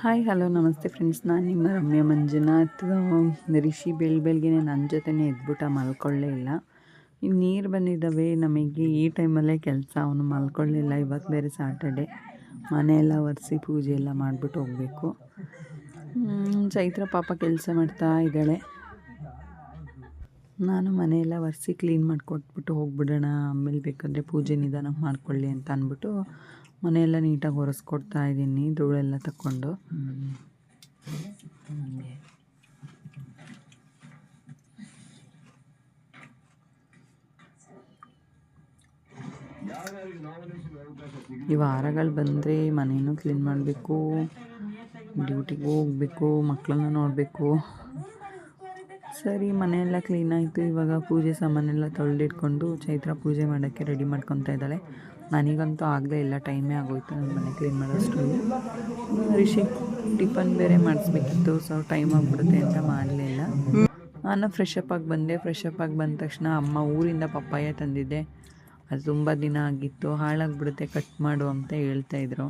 Hi hello ನಮಸ್ತೆ friends ನಾನು ನಿಮ್ಮ ರಮ್ಯ ಮಂಜುನಾಥ್. ರಿಷಿ ಬೆಳ್ ಬೆಳಗ್ಗೆ ನನ್ನ ಜೊತೆನೇ ಎದ್ಬಿಟ್ಟು ಮಲ್ಕೊಳ್ಳೇ ಇಲ್ಲ. ನೀರು ಬಂದಿದ್ದಾವೆ, ನಮಗೆ ಈ ಟೈಮಲ್ಲೇ ಕೆಲಸ. ಅವನು ಮಲ್ಕೊಳ್ಳಿಲ್ಲ ಇವತ್ತು ಬೇರೆ ಸಾಟರ್ಡೆ ಮನೆಯೆಲ್ಲ ಒರೆಸಿ ಪೂಜೆ ಎಲ್ಲ ಮಾಡಿಬಿಟ್ಟು ಹೋಗಬೇಕು. ಚೈತ್ರ ಪಾಪ ಕೆಲಸ ಮಾಡ್ತಾ ಇದ್ದಾಳೆ. ನಾನು ಮನೆಯೆಲ್ಲ ಒರೆಸಿ ಕ್ಲೀನ್ ಮಾಡಿಕೊಟ್ಬಿಟ್ಟು ಹೋಗ್ಬಿಡೋಣ, ಆಮೇಲೆ ಬೇಕಾದರೆ ಪೂಜೆ ನಿಧಾನಕ್ಕೆ ಮಾಡ್ಕೊಳ್ಳಿ ಅಂತ ಅಂದ್ಬಿಟ್ಟು ಮನೆಯೆಲ್ಲ ನೀಟಾಗಿ ಒರೆಸ್ಕೊಡ್ತಾ ಇದ್ದೀನಿ, ಧೂಳೆಲ್ಲ ತಗೊಂಡು ಈ ವಾರಗಳು ಬಂದರೆ ಮನೆಯೂ ಕ್ಲೀನ್ ಮಾಡಬೇಕು ಡ್ಯೂಟಿಗೂ ಹೋಗಬೇಕು ಮಕ್ಕಳನ್ನ ನೋಡಬೇಕು. ಸರಿ, ಮನೆಯೆಲ್ಲ ಕ್ಲೀನ್ ಆಯಿತು. ಇವಾಗ ಪೂಜೆ ಸಾಮಾನೆಲ್ಲ ತೊಳೆದಿಟ್ಕೊಂಡು ಚೈತ್ರ ಪೂಜೆ ಮಾಡೋಕ್ಕೆ ರೆಡಿ ಮಾಡ್ಕೊತಾ ಇದ್ದಾಳೆ. ನನಗಂತೂ ಆಗಲೇ ಇಲ್ಲ ಟೈಮೇ ಆಗೋಯ್ತು. ನನ್ನ ಮನೆ ಕ್ಲೀನ್ ಮಾಡೋಷ್ಟು ರಿಷಿ ಟಿಫನ್ ಬೇರೆ ಮಾಡಿಸ್ಬೇಕಿತ್ತು ಸೊ ಟೈಮ್ ಆಗಿಬಿಡುತ್ತೆ ಅಂತ ಮಾಡಲಿಲ್ಲ ನಾನು ಫ್ರೆಶ್ ಅಪ್ ಆಗಿ ಬಂದೆ. ಫ್ರೆಶ್ ಅಪ್ ಆಗಿ ಬಂದ ತಕ್ಷಣ ಅಮ್ಮ ಊರಿಂದ ಪಪ್ಪಾಯ ತಂದಿದ್ದೆ. ಅದು ತುಂಬ ದಿನ ಆಗಿತ್ತು. ಹಾಳಾಗಿಬಿಡುತ್ತೆ ಕಟ್ ಮಾಡು ಅಂತ ಹೇಳ್ತಾಯಿದ್ರು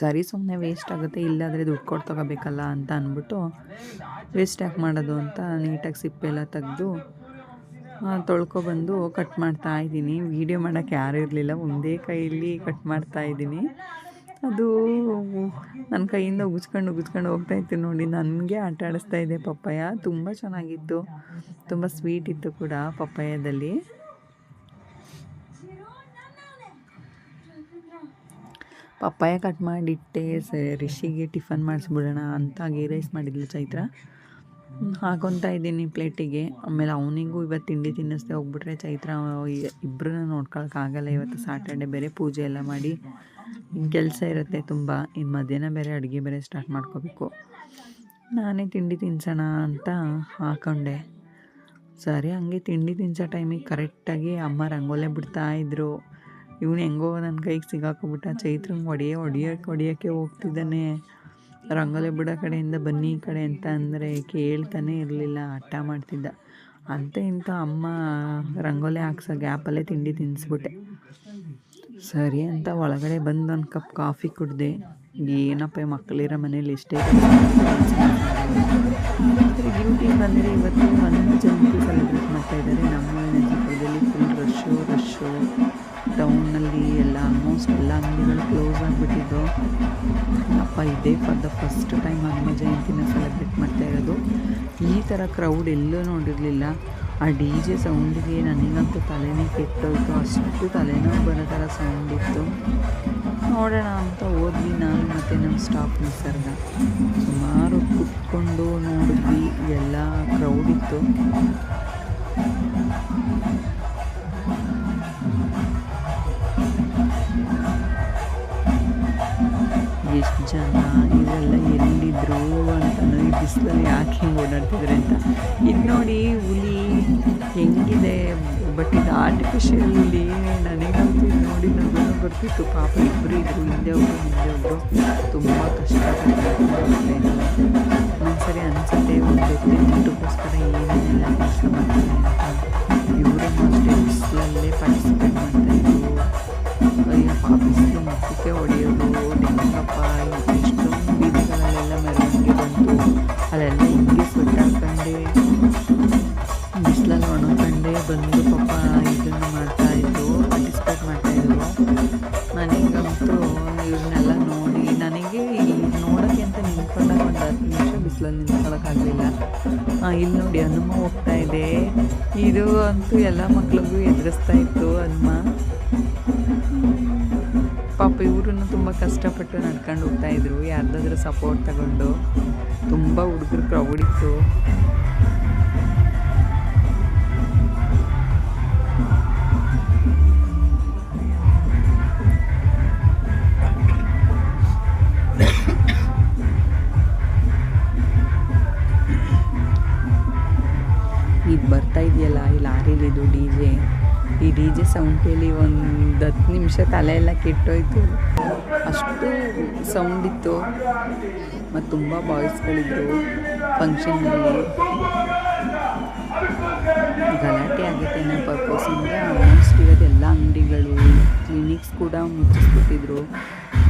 ಸರಿ ಸುಮ್ಮನೆ ವೇಸ್ಟ್ ಆಗುತ್ತೆ. ಇಲ್ಲಾದರೆ ದುಡ್ಡು ಕೊಟ್ಟು ತಗೋಬೇಕಲ್ಲ ಅಂತ ಅಂದ್ಬಿಟ್ಟು ವೇಸ್ಟ್ ಯಾಕೆ ಮಾಡೋದು ಅಂತ ನೀಟಾಗಿ ಸಿಪ್ಪೆಲ್ಲ ತೆಗೆದು ತೊಳ್ಕೊಬಂದು ಕಟ್ ಮಾಡ್ತಾ ಇದ್ದೀನಿ. ವೀಡಿಯೋ ಮಾಡೋಕ್ಕೆ ಯಾರೂ ಇರಲಿಲ್ಲ. ಒಂದೇ ಕೈಯಲ್ಲಿ ಕಟ್ ಮಾಡ್ತಾ ಇದ್ದೀನಿ. ಅದು ನನ್ನ ಕೈಯಿಂದ ಉಗಿಸ್ಕೊಂಡು ಉಗಿಸ್ಕೊಂಡು ಹೋಗ್ತಾ ಇತ್ತು ನೋಡಿ. ನನಗೆ ಆಟ ಆಡಿಸ್ತಾ ಇದೆ ಪಪ್ಪಾಯ. ತುಂಬ ಚೆನ್ನಾಗಿತ್ತು. ತುಂಬ ಸ್ವೀಟ್ ಇತ್ತು ಕೂಡ ಪಪ್ಪಾಯದಲ್ಲಿ. ಪಪ್ಪಾಯ ಕಟ್ ಮಾಡಿಟ್ಟೆ ಸ ರಿಷಿಗೆ ಟಿಫನ್ ಮಾಡಿಸ್ಬಿಡೋಣ ಅಂತ ಗೀ ರೈಸ್ ಮಾಡಿದ್ಲು ಚೈತ್ರ. ಹಾಕೊತಾ ಇದ್ದೀನಿ ಪ್ಲೇಟಿಗೆ. ಆಮೇಲೆ ಅವನಿಗೂ ಇವತ್ತು ತಿಂಡಿ ತಿನ್ನಿಸ್ದೆ ಹೋಗ್ಬಿಟ್ರೆ ಚೈತ್ರ ಇಬ್ಬರನ್ನ ನೋಡ್ಕೊಳಕ್ಕಾಗಲ್ಲ ಇವತ್ತು ಸಾಟರ್ಡೆ ಬೇರೆ ಪೂಜೆ ಎಲ್ಲ ಮಾಡಿ ಕೆಲಸ ಇರುತ್ತೆ ತುಂಬ. ಇನ್ನು ಮಧ್ಯಾಹ್ನ ಬೇರೆ ಅಡುಗೆ ಬೇರೆ ಸ್ಟಾರ್ಟ್ ಮಾಡ್ಕೋಬೇಕು. ನಾನೇ ತಿಂಡಿ ತಿನ್ಸೋಣ ಅಂತ ಹಾಕೊಂಡೆ. ಸರಿ, ಹಂಗೆ ತಿಂಡಿ ತಿನ್ಸೋ ಟೈಮಿಗೆ ಕರೆಕ್ಟಾಗಿ ಅಮ್ಮ ರಂಗೋಲೆ ಬಿಡ್ತಾಯಿದ್ರು ಇವನು ಹೆಂಗೋ ನನ್ನ ಕೈಗೆ ಸಿಗಾಕೋಬಿಟ್ಟ ಚೈತ್ರಂಗೆ ಹೊಡಿಯೋ ಹೊಡಿಯೋಕ್ಕೆ ಹೊಡಿಯೋಕ್ಕೆ ಹೋಗ್ತಿದ್ದಾನೆ. ರಂಗೋಲಿ ಬಿಡೋ ಕಡೆಯಿಂದ ಬನ್ನಿ ಕಡೆ ಅಂತ ಅಂದರೆ ಕೇಳ್ತಾನೆ ಇರಲಿಲ್ಲ, ಹಠ ಮಾಡ್ತಿದ್ದ. ಅಂತ ಇಂಥ ಅಮ್ಮ ರಂಗೋಲಿ ಹಾಕ್ಸೋ ಗ್ಯಾಪಲ್ಲೇ ತಿಂಡಿ ತಿನ್ನಿಸ್ಬಿಟ್ಟೆ ಸರಿ ಅಂತ ಒಳಗಡೆ ಬಂದು ಒಂದು ಕಪ್ ಕಾಫಿ ಕುಡ್ದೆ. ಏನಪ್ಪ ಮಕ್ಕಳಿರೋ ಮನೇಲಿ ಇಷ್ಟೇ ಡ್ಯೂಟಿ ಬಂದರೆ ಇವತ್ತು ಒಂದು ಜಯಂತಿ ಸೆಲೆಬ್ರೇಟ್ ಮಾಡ್ತಾಯಿದ್ದಾರೆ ನಮ್ಮ ಮನೆಯಲ್ಲಿ ಫುಲ್ ರಶ್ಶು ರಶ್ಶು ಟೌನಲ್ಲಿ ಎಲ್ಲ ಆಲ್ಮೋಸ್ಟ್ ಎಲ್ಲ ಅಂಗಡಿಗಳು ಕ್ಲೋಸ್ ಆಗಿಬಿಟ್ಟಿದ್ದು. ಅಪ್ಪ ಇದೇ for the first time Hanuma ಜಯಂತಿನ celebrate ಮಾಡ್ತಾ ಇರೋದು. ಈ ಥರ ಕ್ರೌಡ್ ಎಲ್ಲೂ ನೋಡಿರಲಿಲ್ಲ. ಆ ಡಿ ಜೆ ಸೌಂಡಿಗೆ ನನಗಂತೂ ತಲೆನೇ ಕೆಟ್ಟೋಯ್ತು. ಅಷ್ಟು ತಲೆನೋವು ಬರೋ ಥರ ಸೌಂಡ್ ಇತ್ತು. ನೋಡೋಣ ಅಂತ ಹೋದ್ವಿ ನಾನು ಮತ್ತು ನಮ್ಮ ಸ್ಟಾಫ್ ನಿಸರ್ಗ. ಸುಮಾರು ಕುತ್ಕೊಂಡು ನೋಡಿದ್ವಿ. ಎಲ್ಲ ಕ್ರೌಡ್ ಇತ್ತು. ಜನ ಇವೆಲ್ಲ ಎಲ್ಲಿದ್ರು ಅಂತ ಈ ಬಿಸಿಲಲ್ಲಿ ಯಾಕೆ ಹಿಂಗೆ ಓಡಾಡ್ತಿದ್ರೆ ಅಂತ. ಇದು ನೋಡಿ ಹುಲಿ ಹೆಂಗಿದೆ ಬಟ್ ಇದು ಆರ್ಟಿಫಿಷಿಯಲ್ ಹುಲಿ ನನಗಂತೂ ನೋಡಿ ನಗು ಬರ್ತಿತ್ತು ಪಾಪ ಇಬ್ಬರು ಇದ್ರು, ಹಿಂದೆ ಒಬ್ಬರು ಹಿಂದೆ ಒಬ್ಬರು ತುಂಬ ಕಷ್ಟ ಒಂದ್ಸರಿ ಅನಿಸುತ್ತೆ, ಒಂದು ಊಟಕ್ಕೋಸ್ಕರ ಏನೇನೆಲ್ಲ ಕೆಲಸ ಮಾಡ್ತಾರೆ ಇವರು ಅಷ್ಟೇ ಬಿಸಿಲಲ್ಲೇ ಪಾರ್ಟಿಸಿಪೇಟ್ ಮಾಡ್ತಾಯಿದ್ರು ಪಾಪ ಬಿಸಿಲು ಮುಖಕ್ಕೆ ಹೊಡೆಯೋದು. ಇದು ಅಂತೂ ಎಲ್ಲ ಮಕ್ಳಿಗೂ ಎದುರಿಸ್ತಾ ಇತ್ತು ಅಮ್ಮ. ಪಾಪ ಇವರು ತುಂಬ ಕಷ್ಟಪಟ್ಟು ನಡ್ಕೊಂಡು ಹೋಗ್ತಾಯಿದ್ರು ಯಾರ್ದಾದ್ರೂ ಸಪೋರ್ಟ್ ತಗೊಂಡು ತುಂಬ ಹುಡುಗರು ಕ್ರೌಡ್ ಇತ್ತು. ಇದೆಯಲ್ಲ? ಈ ಲಾರಿಲಿದು ಡಿ ಜೆ. ಈ ಡಿ ಜೆ ಸೌಂಡ್ ಕೇಳಿ ಒಂದು ಹತ್ತು ನಿಮಿಷ ತಲೆ ಎಲ್ಲ ಕೆಟ್ಟೋಯ್ತು. ಅಷ್ಟು ಸೌಂಡ್ ಇತ್ತು. ಮತ್ತು ತುಂಬ ಬಾಯ್ಸ್ಗಳಿದ್ರು ಫಂಕ್ಷನ್ನಲ್ಲಿ ಗಲಾಟೆ ಆಗುತ್ತೆ ಅನ್ನೋ ಅಂದರೆ ಆಲ್ಮೋಸ್ಟ್ ಇವತ್ತೆಲ್ಲ ಅಂಗಡಿಗಳು ಕ್ಲಿನಿಕ್ಸ್ ಕೂಡ ಮುಚ್ಚಿಸ್ಬಿಟ್ಟಿದ್ರು.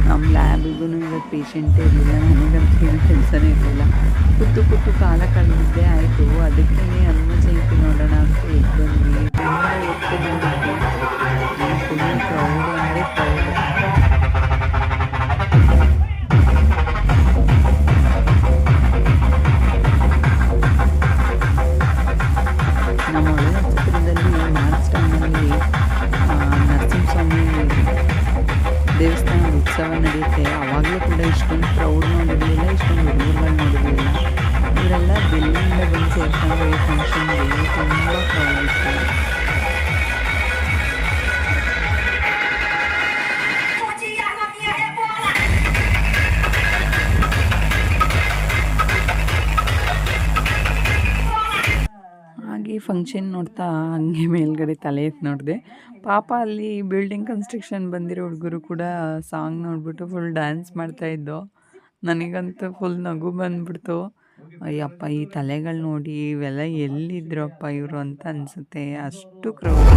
ನಮ್ಮ ಲ್ಯಾಬಿಗೂ ಇವತ್ತು ಪೇಷಂಟೇ ಇರಲಿಲ್ಲ ನನಗಂತೂ ಏನು ಕೆಲಸನೇ ಇರಲಿಲ್ಲ ಕೂತು ಕೂತು ಕಾಲ ಕಳೆದಿದ್ದೆ ಆಯಿತು ಅದಕ್ಕೆ ಹನುಮ ಜಯಂತಿ ನೋಡೋಣ ಅಂತ ಎದ್ದು ಬಂದ್ವಿ ತುಂಬ ಹೊತ್ತು ಬಂದಿದ್ವಿ ಫುಲ್ ಕ್ರೌಡ್ ಅಂದರೆ ಕ್ರೌಡ್ ನಮ್ಮ ದೇವಸ್ಥಾನದ ಉತ್ಸವ ನಡೆಯುತ್ತೆ ಆವಾಗಲೂ ಕೂಡ ಇಷ್ಟೊಂದು ಕ್ರೌಡ್ ನೋಡಿರಲಿಲ್ಲ ಇಷ್ಟೊಂದು ಹುಡುಗರುಗಳು ನೋಡಿರಲಿಲ್ಲ. ಇವರೆಲ್ಲ ದಿಲ್ಲಿಯಿಂದ ಬಂದು ಸೇರ್ಕೊಂಡು ಈ ಫಂಕ್ಷನ್ಗೆ ತುಂಬ ಕ್ರೌಡ್ ಇತ್ತು ಫಂಕ್ಷನ್ ನೋಡ್ತಾ ಹಂಗೆ ಮೇಲ್ಗಡೆ ತಲೆ ಎತ್ತಿ ನೋಡಿದೆ. ಪಾಪ ಅಲ್ಲಿ ಬಿಲ್ಡಿಂಗ್ ಕನ್ಸ್ಟ್ರಕ್ಷನ್ ಬಂದಿರೋ ಹುಡುಗರು ಕೂಡ ಸಾಂಗ್ ನೋಡಿಬಿಟ್ಟು ಫುಲ್ ಡ್ಯಾನ್ಸ್ ಮಾಡ್ತಾಯಿದ್ದು ನನಗಂತೂ ಫುಲ್ ನಗು ಬಂದ್ಬಿಡ್ತು. ಅಯ್ಯಪ್ಪ, ಈ ತಲೆಗಳು ನೋಡಿ ಇವೆಲ್ಲ ಎಲ್ಲಿದ್ರಪ್ಪ ಇವರು ಅಂತ ಅನಿಸುತ್ತೆ. ಅಷ್ಟು ಕ್ರೌಡ್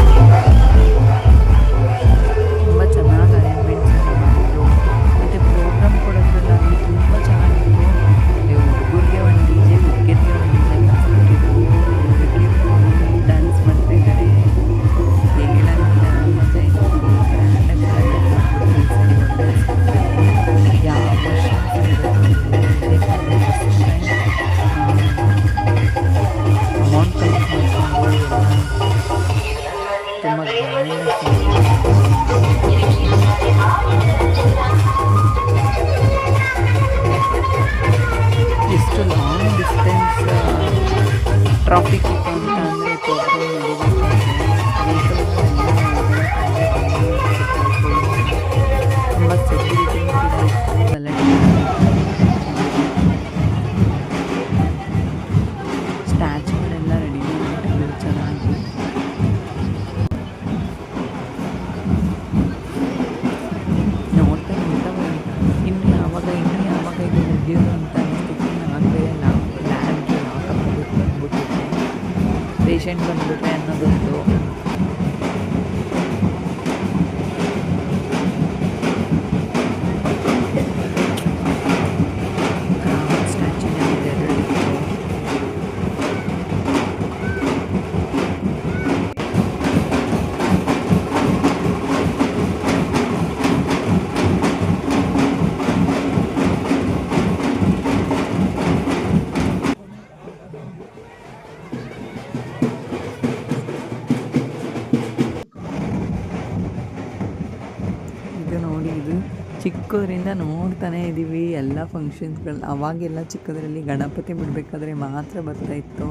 ಚಿಕ್ಕದ್ರಿಂದ ನೋಡ್ತಾನೆ ಇದ್ದೀವಿ ಎಲ್ಲ ಫಂಕ್ಷನ್ಸ್ಗಳು ಅವಾಗೆಲ್ಲ ಚಿಕ್ಕದರಲ್ಲಿ ಗಣಪತಿ ಬಿಡಬೇಕಾದ್ರೆ ಮಾತ್ರ ಬರ್ತಾಯಿತ್ತು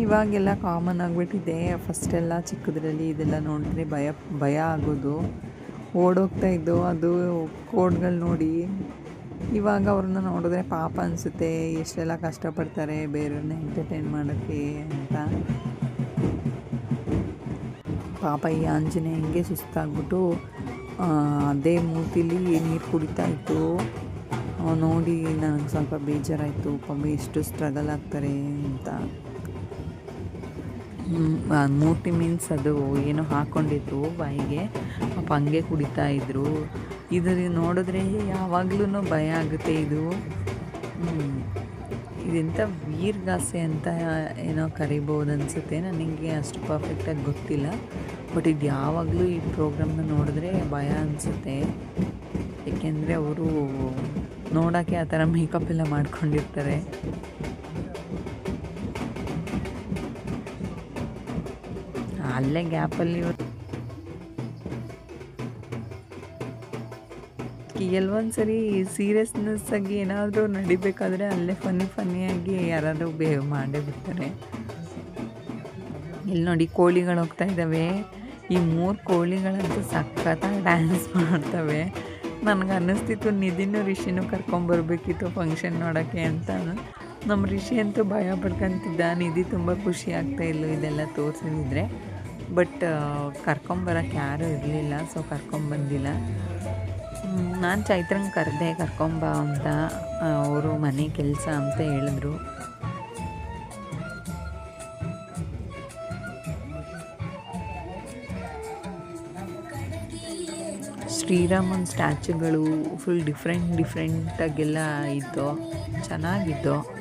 ಇವಾಗೆಲ್ಲ ಕಾಮನ್ ಆಗಿಬಿಟ್ಟಿದೆ. ಫಸ್ಟೆಲ್ಲ ಚಿಕ್ಕದರಲ್ಲಿ ಇದೆಲ್ಲ ನೋಡಿದ್ರೆ ಭಯ ಭಯ ಆಗೋದು. ಓಡೋಗ್ತಾ ಇದ್ದು ಅದು ಕೋಡ್ಗಳು ನೋಡಿ ಇವಾಗ ಅವ್ರನ್ನ ನೋಡಿದ್ರೆ ಪಾಪ ಅನಿಸುತ್ತೆ. ಎಷ್ಟೆಲ್ಲ ಕಷ್ಟಪಡ್ತಾರೆ ಬೇರೆಯವ್ರನ್ನ ಎಂಟರ್ಟೈನ್ ಮಾಡೋಕ್ಕೆ ಅಂತ. ಪಾಪ ಈ ಆಂಜನೇಯ ಹಿಂಗೆ ಸುಸ್ತಾಗ್ಬಿಟ್ಟು ಅದೇ ಮೂತಿಲಿ ನೀರು ಕುಡಿತಾ ಇತ್ತು ನೋಡಿ ನನಗೆ ಸ್ವಲ್ಪ ಬೇಜಾರಾಯಿತು. ಪಾಪ ಎಷ್ಟು ಸ್ಟ್ರಗಲ್ ಆಗ್ತಾರೆ ಅಂತ. ಮೂತಿ ಮೀನ್ಸ್ ಅದು ಏನೋ ಹಾಕ್ಕೊಂಡಿದ್ರು ಬಾಯಿಗೆ. ಪಾಪ ಹಂಗೆ ಕುಡಿತಾ ಇದ್ರು. ಇದ್ರ ನೋಡಿದ್ರೆ ಯಾವಾಗ್ಲೂ ಭಯ ಆಗುತ್ತೆ ಇದು. ಇದೆಂಥ ವೀರ್ಗಾಸೆ ಅಂತ ಏನೋ ಕರಿಬೋದು ಅನಿಸುತ್ತೆ. ನನಗೆ ಅಷ್ಟು ಪರ್ಫೆಕ್ಟಾಗಿ ಗೊತ್ತಿಲ್ಲ. ಬಟ್ ಇದು ಯಾವಾಗಲೂ ಈ ಪ್ರೋಗ್ರಾಮ್ನ ನೋಡಿದ್ರೆ ಭಯ ಅನಿಸುತ್ತೆ. ಏಕೆಂದರೆ ಅವರು ನೋಡೋಕ್ಕೆ ಆ ಥರ ಮೇಕಪ್ ಎಲ್ಲ ಮಾಡ್ಕೊಂಡಿರ್ತಾರೆ. ಅಲ್ಲೇ ಗ್ಯಾಪಲ್ಲಿ ಕೆಲವೊಂದು ಸರಿ ಸೀರಿಯಸ್ನೆಸ್ ಆಗಿ ಏನಾದರೂ ನಡಿಬೇಕಾದ್ರೆ ಅಲ್ಲೇ ಫನ್ನಿ ಫನ್ನಿಯಾಗಿ ಯಾರಾದರೂ ಬಿಹೇವ್ ಮಾಡೇ ಬಿಡ್ತಾರೆ. ಇಲ್ಲಿ ನೋಡಿ ಕೋಳಿಗಳು ಹೋಗ್ತಾ ಇದ್ದಾವೆ ಈ ಮೂರು ಕೋಳಿಗಳಂತೂ ಸಖತ್ತಾಗಿ ಡ್ಯಾನ್ಸ್ ಮಾಡ್ತವೆ. ನನಗೆ ಅನ್ನಿಸ್ತಿತ್ತು ನಿಧಿನೂ ರಿಷಿನೂ ಕರ್ಕೊಂಬರ್ಬೇಕಿತ್ತು ಫಂಕ್ಷನ್ ನೋಡೋಕ್ಕೆ ಅಂತ ನಮ್ಮ ರಿಷಿ ಅಂತೂ ಭಯ ಪಡ್ಕೊತಿದ್ದ, ನಿಧಿ ತುಂಬ ಖುಷಿ ಆಗ್ತಾ ಇಲ್ಲೋ ಇದೆಲ್ಲ ತೋರಿಸಿದ್ರೆ ಬಟ್ ಕರ್ಕೊಂಬರಕ್ಕೆ ಯಾರೂ ಇರಲಿಲ್ಲ ಸೊ ಕರ್ಕೊಂಬಂದಿಲ್ಲ ನಾನು ಚೈತ್ರಂಗೆ ಕರೆದೆ ಕರ್ಕೊಂಬ ಅಂತ ಅವರು ಮನೆ ಕೆಲಸ ಅಂತ ಹೇಳಿದ್ರು. ಶ್ರೀರಾಮನ್ ಸ್ಟ್ಯಾಚುಗಳು ಫುಲ್ ಡಿಫ್ರೆಂಟ್ ಡಿಫ್ರೆಂಟಾಗೆಲ್ಲ ಇದ್ದೋ ಚೆನ್ನಾಗಿದ್ದು.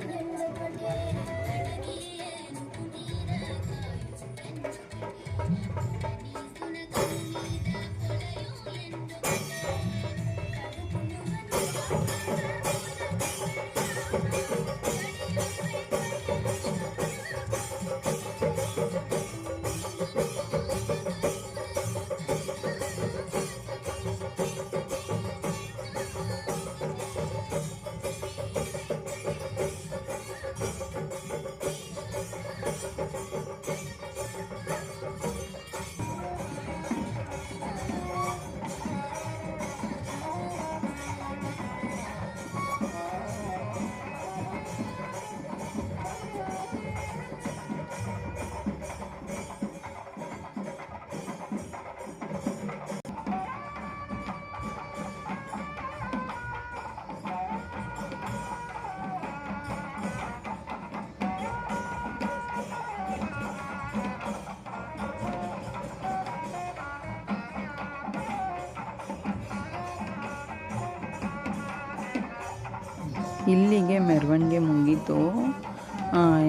ಇಲ್ಲಿಗೆ ಮೆರವಣಿಗೆ ಮುಗೀತು.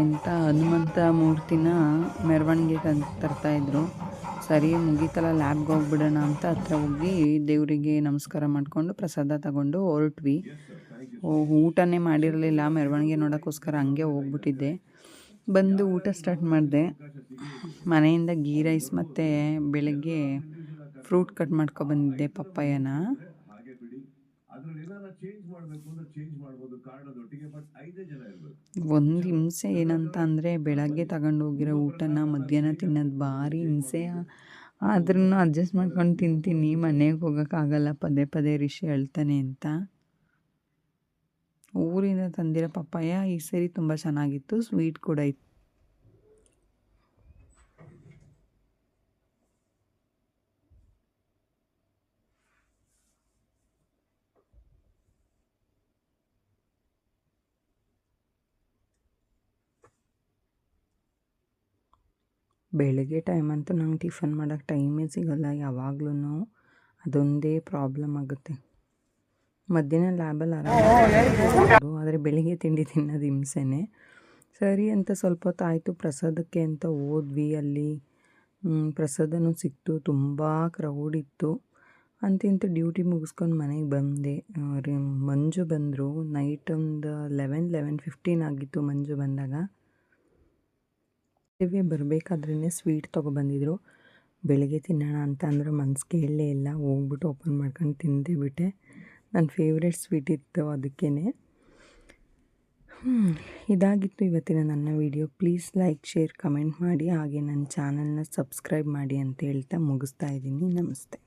ಎಂಥ ಹನುಮಂತ ಮೂರ್ತಿನ ಮೆರವಣಿಗೆ ತರ್ತಾಯಿದ್ರು ಸರಿ, ಮುಗೀತಲ್ಲ ಲ್ಯಾಬ್ಗೆ ಹೋಗ್ಬಿಡೋಣ ಅಂತ ಹತ್ರ ಹೋಗಿ ದೇವರಿಗೆ ನಮಸ್ಕಾರ ಮಾಡಿಕೊಂಡು ಪ್ರಸಾದ ತಗೊಂಡು ಹೊರಟ್ವಿ. ಊಟನೇ ಮಾಡಿರಲಿಲ್ಲ, ಮೆರವಣಿಗೆ ನೋಡೋಕ್ಕೋಸ್ಕರ ಹಂಗೆ ಹೋಗ್ಬಿಟ್ಟಿದ್ದೆ. ಬಂದು ಊಟ ಸ್ಟಾರ್ಟ್ ಮಾಡಿದೆ. ಮನೆಯಿಂದ ಗೀ ರೈಸ್ ಮತ್ತು ಬೆಳಗ್ಗೆ ಫ್ರೂಟ್ ಕಟ್ ಮಾಡ್ಕೊಬಂದಿದ್ದೆ ಪಪ್ಪಾಯನ. ಒಂದು ಹಿಂಸೆ ಏನಂತ ಅಂದರೆ ಬೆಳಗ್ಗೆ ತಗೊಂಡು ಹೋಗಿರೋ ಊಟನ ಮಧ್ಯಾಹ್ನ ತಿನ್ನೋದು ಭಾರಿ ಹಿಂಸೆ. ಆದ್ರೂ ಅಡ್ಜಸ್ಟ್ ಮಾಡ್ಕೊಂಡು ತಿಂತೀನಿ ಮನೆಗೆ ಹೋಗೋಕ್ಕಾಗಲ್ಲ ಪದೇ ಪದೇ ರಿಷಿ ಹೇಳ್ತಾನೆ ಅಂತ. ಊರಿಂದ ತಂದಿರೋ ಪಪ್ಪಾಯ ಈ ಸರಿ ತುಂಬ ಚೆನ್ನಾಗಿತ್ತು ಸ್ವೀಟ್ ಕೂಡ ಇತ್ತು. ಬೆಳಗ್ಗೆ ಟೈಮ್ ಅಂತೂ ನಂಗೆ ಟಿಫನ್ ಮಾಡೋಕ್ಕೆ ಟೈಮೇ ಸಿಗೋಲ್ಲ ಯಾವಾಗ್ಲೂ ಅದೊಂದೇ ಪ್ರಾಬ್ಲಮ್ ಆಗುತ್ತೆ. ಮಧ್ಯಾಹ್ನ ಲ್ಯಾಬಲ್ಲಿ ಆರಾಮ ಆದರೆ ಬೆಳಿಗ್ಗೆ ತಿಂಡಿ ತಿನ್ನೋದು ಹಿಂಸೆನೇ. ಸರಿ ಅಂತ ಸ್ವಲ್ಪ ಹೊತ್ತು ಆಯಿತು, ಪ್ರಸಾದಕ್ಕೆ ಅಂತ ಹೋದ್ವಿ ಅಲ್ಲಿ. ಪ್ರಸಾದನೂ ಸಿಕ್ತು, ತುಂಬ ಕ್ರೌಡ್ ಇತ್ತು. ಅಂತಿಂತ ಡ್ಯೂಟಿ ಮುಗಿಸ್ಕೊಂಡು ಮನೆಗೆ ಬಂದೆ. ಮಂಜು ಬಂದರು. ನೈಟ್ ಒಂದು ಲೆವೆನ್ ಲೆವೆನ್ ಫಿಫ್ಟೀನ್ ಆಗಿತ್ತು ಮಂಜು ಬಂದಾಗ. ಇವೆ ಬರಬೇಕಾದ್ರೇ ಸ್ವೀಟ್ ತೊಗೊಬಂದಿದ್ರು. ಬೆಳಗ್ಗೆ ತಿನ್ನೋಣ ಅಂತ ಅಂದ್ರೆ ಮನ್ಸು ಕೇಳಲೇ ಇಲ್ಲ, ಹೋಗ್ಬಿಟ್ಟು ಓಪನ್ ಮಾಡ್ಕೊಂಡು ತಿಂದೇ ಬಿಟ್ಟೆ. ನನ್ನ ಫೇವ್ರೆಟ್ ಸ್ವೀಟ್ ಇತ್ತು ಅದಕ್ಕೇ ಇದಾಗಿತ್ತು ಇವತ್ತಿನ ನನ್ನ video. Please like, share, comment ಮಾಡಿ. ಹಾಗೆ ನನ್ನ ಚಾನಲ್ನ ಸಬ್ಸ್ಕ್ರೈಬ್ ಮಾಡಿ ಅಂತ ಹೇಳ್ತಾ ಮುಗಿಸ್ತಾ ಇದ್ದೀನಿ. ನಮಸ್ತೆ.